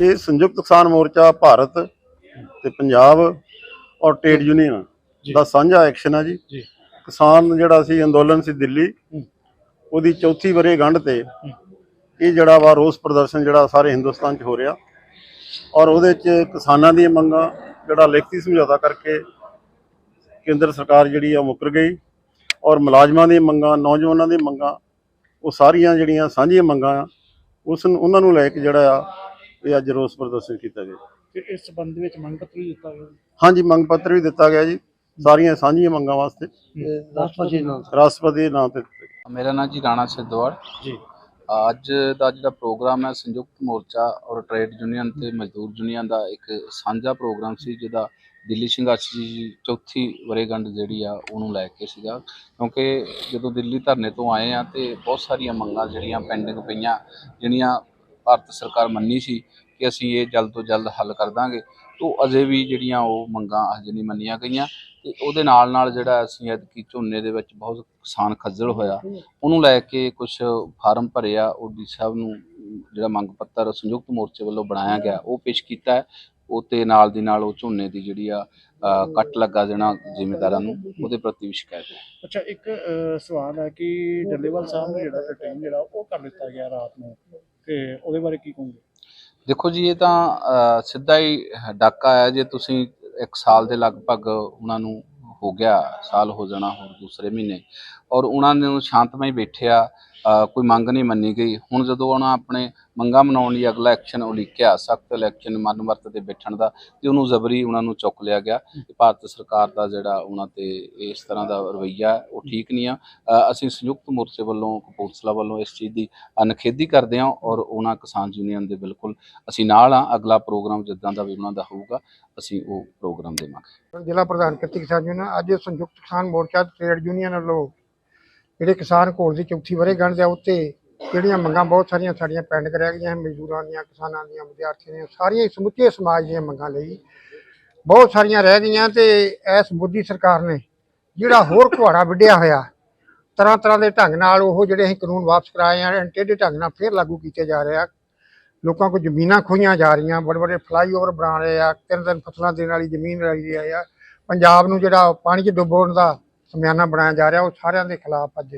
ਇਹ ਸੰਯੁਕਤ ਕਿਸਾਨ ਮੋਰਚਾ ਭਾਰਤ ਤੇ ਪੰਜਾਬ ਔਰ ਟ੍ਰੇਡ ਯੂਨੀਅਨ ਦਾ ਸਾਂਝਾ ਐਕਸ਼ਨ ਆ ਜੀ। ਕਿਸਾਨ ਜਿਹੜਾ ਸੀ ਅੰਦੋਲਨ ਸੀ ਦਿੱਲੀ। ਉਹਦੀ ਚੌਥੀ ਵਰੇ ਗੰਢ ਤੇ ਇਹ ਜਿਹੜਾ ਵਾ ਰੋਸ ਪ੍ਰਦਰਸ਼ਨ ਜਿਹੜਾ ਸਾਰੇ ਹਿੰਦੁਸਤਾਨ 'ਚ ਹੋ ਰਿਹਾ ਔਰ ਉਹਦੇ 'ਚ ਕਿਸਾਨਾਂ ਦੀਆਂ ਮੰਗਾਂ ਜਿਹੜਾ ਲਿਖਤੀ ਸਮਝੌਤਾ ਕਰਕੇ ਕੇਂਦਰ ਸਰਕਾਰ ਜਿਹੜੀ ਆ ਮੁੱਕਰ ਗਈ ਔਰ ਮੁਲਾਜ਼ਮਾਂ ਦੀਆਂ ਮੰਗਾਂ ਨੌਜਵਾਨਾਂ ਦੀਆਂ ਮੰਗਾਂ ਉਹ ਸਾਰੀਆਂ ਜਿਹੜੀਆਂ ਸਾਂਝੀਆਂ ਮੰਗਾਂ ਉਸ ਨੂੰ ਉਹਨਾਂ ਨੂੰ ਲੈ ਕੇ ਜਿਹੜਾ ਆ ਇਹ ਅੱਜ ਰੋਸ ਪ੍ਰਦਰਸ਼ਨ ਕੀਤਾ ਗਿਆ। ਤੇ ਇਸ ਸੰਬੰਧ ਵਿੱਚ ਮੰਗ ਪੱਤਰ ਵੀ ਦਿੱਤਾ ਗਿਆ ਹਾਂਜੀ ਮੰਗ ਪੱਤਰ ਵੀ ਦਿੱਤਾ ਗਿਆ ਜੀ। ਸਾਰੀਆਂ ਸਾਂਝੀਆਂ ਮੰਗਾਂ ਵਾਸਤੇ। ਰਾਸ਼ਟਰਪਤੀ ਨਾਲ ਰਾਸ਼ਟਰਪਤੀ ਦੇ ਨਾਂ ਤੇ। ਮੇਰਾ ਨਾਮ ਜੀ ਰਾਣਾ ਸਿੱਧਵਾੜ। ਜੀ। ਅੱਜ ਦਾ ਜਿਹੜਾ ਪ੍ਰੋਗਰਾਮ ਹੈ ਸੰਯੁਕਤ ਮੋਰਚਾ ਔਰ ਟ੍ਰੇਡ ਯੂਨੀਅਨ ਤੇ ਮਜ਼ਦੂਰ ਯੂਨੀਅਨ ਦਾ ਇੱਕ ਸਾਂਝਾ ਪ੍ਰੋਗਰਾਮ ਸੀ ਜਿਹਦਾ ਦਿੱਲੀ ਸੰਘਰਸ਼ ਦੀ ਚੌਥੀ ਵਰੇਗੰਢ ਜਿਹੜੀ ਆ ਉਹਨੂੰ ਲੈ ਕੇ ਸੀਗਾ। ਕਿਉਂਕਿ ਜਦੋਂ ਦਿੱਲੀ ਧਰਨੇ ਤੋਂ ਆਏ ਆ ਤੇ ਬਹੁਤ ਸਾਰੀਆਂ ਮੰਗਾਂ ਜਿਹੜੀਆਂ ਪੈਂਡਿੰਗ ਪਈਆਂ ਜਿਹੜੀਆਂ ਭਾਰਤ ਸਰਕਾਰ ਮੰਨੀ ਸੀ ਕਿ ਅਸੀਂ ਇਹ ਜਲਦ ਤੋਂ ਜਲਦ ਹੱਲ ਕਰ ਦਾਂਗੇ, ਤੋਂ ਅਜੇ ਵੀ ਜਿਹੜੀਆਂ ਉਹ ਮੰਗਾਂ ਅਜੇ ਨਹੀਂ ਮੰਨੀਆਂ ਗਈਆਂ। ਤੇ ਉਹਦੇ ਨਾਲ ਨਾਲ ਜਿਹੜਾ ਅਸੀਂ ਐਤਕੀ ਝੋਨੇ ਦੇ ਵਿੱਚ ਬਹੁਤ ਕਿਸਾਨ ਖੱਜਲ ਹੋਇਆ, ਉਹਨੂੰ ਲੈ ਕੇ ਕੁਝ ਫਾਰਮ ਭਰੇ ਆ ਉਹ ਡੀ ਸਾਹਿਬ ਨੂੰ ਜਿਹੜਾ ਮੰਗ ਪੱਤਰ ਸੰਯੁਕਤ ਮੋਰਚੇ ਵੱਲੋਂ ਬਣਾਇਆ ਗਿਆ, ਉਹ ਪੇਸ਼ ਕੀਤਾ ਹੈ। ਉਹ ਤੇ ਨਾਲ ਦੀ ਨਾਲ ਉਹ ਝੋਨੇ ਦੀ ਜਿਹੜੀ ਆ ਕੱਟ ਲੱਗਾ ਦੇਣਾ ਜ਼ਿੰਮੇਦਾਰਾਂ ਨੂੰ, ਉਹਦੇ ਪ੍ਰਤੀ ਵੀ ਸ਼ਿਕਾਇਤ ਹੈ। ਅੱਛਾ, ਇੱਕ ਸਵਾਲ ਹੈ ਕਿ ਡੱਲੇਵਾਲ ਸਾਹਿਬ ਨੂੰ ਜਿਹੜਾ ਰਿਟੇਨ ਜਿਹੜਾ ਉਹ ਕਰ ਦਿੱਤਾ ਗਿਆ ਰਾਤ ਨੂੰ। ਤੇ ਉਹਦੇ ਬਾਰੇ ਕੀ ਕਹੋਗੇ? ਦੇਖੋ ਜੀ ਇਹ ਤਾਂ ਅ, ਸਿੱਧਾ ਹੀ ਡਾਕਾ ਹੈ ਜੇ ਤੁਸੀਂ ਇੱਕ ਸਾਲ ਦੇ ਲਗਭਗ ਉਹਨਾਂ ਨੂੰ ਹੋ ਗਿਆ ਸਾਲ ਹੋ ਜਾਣਾ ਹੋਰ ਦੂਸਰੇ ਮਹੀਨੇ। ਔਰ ਉਹਨਾਂ ਨੂੰ ਸ਼ਾਂਤਮਈ ਬੈਠਿਆ ਕੋਈ ਮੰਗ ਨਹੀਂ ਮੰਨੀ ਗਈ। ਹੁਣ ਜਦੋਂ ਉਹਨਾਂ ਆਪਣੇ ਮੰਗਾਂ ਮਨਾਉਣ ਲਈ ਅਗਲਾ ਐਕਸ਼ਨ ਉਲੀਕਿਆ ਸਖਤ ਇਲੈਕਸ਼ਨ ਮਨ ਤੇ ਬੈਠਣ ਦਾ ਤੇ ਉਹਨੂੰ ਜ਼ਬਰੀ ਉਹਨਾਂ ਨੂੰ ਚੁੱਕ ਲਿਆ ਗਿਆ ਭਾਰਤ ਸਰਕਾਰ ਦਾ ਜਿਹੜਾ ਉਹਨਾਂ ਤੇ ਇਸ ਤਰ੍ਹਾਂ ਦਾ ਰਵੱਈਆ ਉਹ ਠੀਕ ਨਹੀਂ ਆ। ਅਸੀਂ ਸੰਯੁਕਤ ਮੋਰਚੇ ਵੱਲੋਂ ਕਪੂਰਥਲਾ ਵੱਲੋਂ ਇਸ ਚੀਜ਼ ਦੀ ਅਨਖੇਦੀ ਕਰਦੇ ਹਾਂ ਔਰ ਉਹਨਾਂ ਕਿਸਾਨ ਯੂਨੀਅਨ ਦੇ ਬਿਲਕੁਲ ਅਸੀਂ ਨਾਲ ਆ ਅਗਲਾ ਪ੍ਰੋਗਰਾਮ ਜਿੱਦਾਂ ਦਾ ਵੀ ਉਹਨਾਂ ਦਾ ਹੋਊਗਾ, ਅਸੀਂ ਉਹ ਪ੍ਰੋਗਰਾਮ ਦੇਵਾਂਗੇ। ਜ਼ਿਲ੍ਹਾ ਪ੍ਰਧਾਨ ਕਿਰਤੀ ਕਿਸਾਨ ਯੂਨੀਅਨ, ਅੱਜ ਸੰਯੁਕਤ ਕਿਸਾਨ ਮੋਰਚਾ ਤੇ ਟ੍ਰੇਡ ਯੂਨੀਅਨ ਵੱਲੋਂ ਜਿਹੜੇ ਕਿਸਾਨ ਘੋਲ ਦੀ ਚੌਥੀ ਵਰ੍ਹੇਗੰਢ ਦੇ ਉੱਤੇ ਜਿਹੜੀਆਂ ਮੰਗਾਂ ਬਹੁਤ ਸਾਰੀਆਂ ਸਾਡੀਆਂ ਪੈਂਡਿੰਗ ਰਹਿ ਗਈਆਂ ਮਜ਼ਦੂਰਾਂ ਦੀਆਂ, ਕਿਸਾਨਾਂ ਦੀਆਂ, ਵਿਦਿਆਰਥੀਆਂ ਦੀਆਂ, ਸਾਰੀਆਂ ਹੀ ਸਮੁੱਚੇ ਸਮਾਜ ਦੀਆਂ ਮੰਗਾਂ ਲਈ ਬਹੁਤ ਸਾਰੀਆਂ ਰਹਿ ਗਈਆਂ ਤੇ ਇਸ ਮੋਦੀ ਸਰਕਾਰ ਨੇ ਜਿਹੜਾ ਹੋਰ ਘੁਆੜਾ ਵਿੱਢਿਆ ਹੋਇਆ ਤਰ੍ਹਾਂ ਤਰ੍ਹਾਂ ਦੇ ਢੰਗ ਨਾਲ ਉਹ ਜਿਹੜੇ ਅਸੀਂ ਕਾਨੂੰਨ ਵਾਪਸ ਕਰਾਏ ਆ, ਟੇਢੇ ਢੰਗ ਨਾਲ ਫੇਰ ਲਾਗੂ ਕੀਤੇ ਜਾ ਰਹੇ ਆ। ਲੋਕਾਂ ਕੋਲ ਜ਼ਮੀਨਾਂ ਖੋਈਆਂ ਜਾ ਰਹੀਆਂ ਬੜੇ ਬੜੇ ਫਲਾਈਓਵਰ ਬਣਾ ਰਹੇ ਆ ਤਿੰਨ ਤਿੰਨ ਫਸਲਾਂ ਦੇਣ ਵਾਲੀ ਜ਼ਮੀਨ ਲਈ ਰਹੀ ਆ। ਪੰਜਾਬ ਨੂੰ ਜਿਹੜਾ ਪਾਣੀ 'ਚ ਡੁਬੋਣ ਦਾ ਸਮਿਆਨਾ ਬਣਾਇਆ ਜਾ ਰਿਹਾ ਉਹ ਸਾਰਿਆਂ ਦੇ ਖਿਲਾਫ ਅੱਜ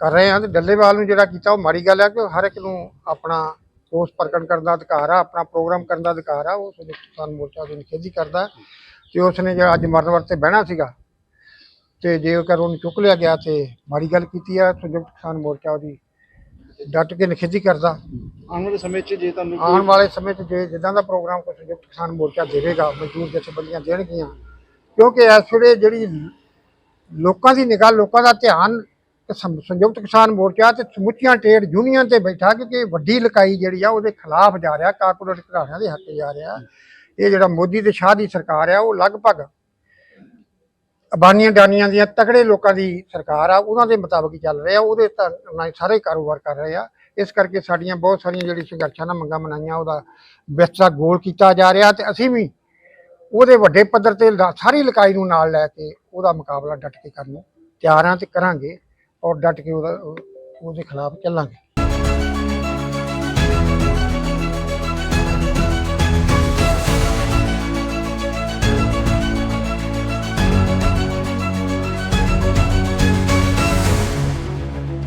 ਕਰ ਰਹੇ ਆ ਤੇ ਡੱਲੇਵਾਲ ਨੂੰ ਜਿਹੜਾ ਕੀਤਾ ਉਹ ਮਾੜੀ ਗੱਲ ਹੈ ਕਿ ਹਰ ਇੱਕ ਨੂੰ ਆਪਣਾ ਰੋਸ ਪ੍ਰਗਟ ਕਰਨ ਦਾ ਅਧਿਕਾਰ ਆ ਆਪਣਾ ਪ੍ਰੋਗਰਾਮ ਕਰਨ ਦਾ ਅਧਿਕਾਰ ਆ ਉਹ ਕਿਸਾਨ ਮੋਰਚਾ ਦੀ ਨਿਖੇਧੀ ਕਰਦਾ ਤੇ ਉਸਨੇ ਜਿਹੜਾ ਅੱਜ ਮਰਨ ਵਰਤੇ ਬਹਿਣਾ ਸੀਗਾ ਤੇ ਜੇਕਰ ਉਹਨੂੰ ਚੁੱਕ ਲਿਆ ਗਿਆ ਤੇ ਮਾੜੀ ਗੱਲ ਕੀਤੀ ਆ ਸੰਯੁਕਤ ਕਿਸਾਨ ਮੋਰਚਾ ਉਹਦੀ ਡਟ ਕੇ ਨਿਖੇਧੀ ਕਰਦਾ। ਆਉਣ ਵਾਲੇ ਸਮੇਂ 'ਚ ਜੇ ਤੁਹਾਨੂੰ ਆਉਣ ਵਾਲੇ ਸਮੇਂ 'ਚ ਜੇ ਜਿੱਦਾਂ ਦਾ ਪ੍ਰੋਗਰਾਮ ਕੋਈ ਸੰਯੁਕਤ ਕਿਸਾਨ ਮੋਰਚਾ ਦੇਵੇਗਾ ਮਜ਼ਦੂਰ ਜਥੇਬੰਦੀਆਂ ਦੇਣਗੀਆਂ ਕਿਉਂਕਿ ਇਸ ਵੇਲੇ ਜਿਹੜੀ ਲੋਕਾਂ ਦੀ ਨਿਗਾਹ, ਲੋਕਾਂ ਦਾ ਧਿਆਨ ਸੰਯੁਕਤ ਕਿਸਾਨ ਮੋਰਚਾ ਤੇ ਸਮੁੱਚੀਆਂ ਟ੍ਰੇਡ ਯੂਨੀਅਨ ਤੇ ਬੈਠਾ ਕਿਉਂਕਿ ਵੱਡੀ ਲਕਾਈ ਜਿਹੜੀ ਆ ਉਹਦੇ ਖਿਲਾਫ ਜਾ ਰਿਹਾ, ਕਾਰਪੋਰੇਟ ਘਰਾਣਿਆਂ ਦੇ ਹੱਕ ਜਾ ਰਿਹਾ। ਇਹ ਜਿਹੜਾ ਮੋਦੀ ਤੇ ਸ਼ਾਹ ਦੀ ਸਰਕਾਰ ਆ, ਉਹ ਲਗਭਗ ਅਬਾਨੀਆਂ ਡਾਨੀਆਂ ਦੀਆਂ ਤਕੜੇ ਲੋਕਾਂ ਦੀ ਸਰਕਾਰ ਆ, ਉਹਨਾਂ ਦੇ ਮੁਤਾਬਕ ਹੀ ਚੱਲ ਰਿਹਾ, ਉਹਦੇ ਤਾਂ ਨਾਲ ਹੀ ਸਾਰੇ ਕਾਰੋਬਾਰ ਕਰ ਰਹੇ ਆ। ਇਸ ਕਰਕੇ ਸਾਡੀਆਂ ਬਹੁਤ ਸਾਰੀਆਂ ਜਿਹੜੀ ਸੰਘਰਸ਼ਾਂ ਨਾਲ ਮੰਗਾਂ ਮਨਾਈਆਂ, ਉਹਦਾ ਵਿਸਤਰਾ ਗੋਲ ਕੀਤਾ ਜਾ ਰਿਹਾ ਤੇ ਅਸੀਂ ਵੀ ਉਹਦੇ ਵੱਡੇ ਪੱਧਰ ਤੇ ਲਾ- ਸਾਰੀ ਇਲਾਕਾਈ ਨੂੰ ਨਾਲ ਲੈ ਕੇ ਉਹਦਾ ਮੁਕਾਬਲਾ ਡਟ ਕੇ ਕਰਨ। ਨੂੰ ਤਿਆਰ ਹਾਂ ਤੇ ਕਰਾਂਗੇ ਔਰ ਡਟ ਕੇ ਉਹਦਾ ਉਹਦੇ ਖਿਲਾਫ ਚੱਲਾਂਗੇ।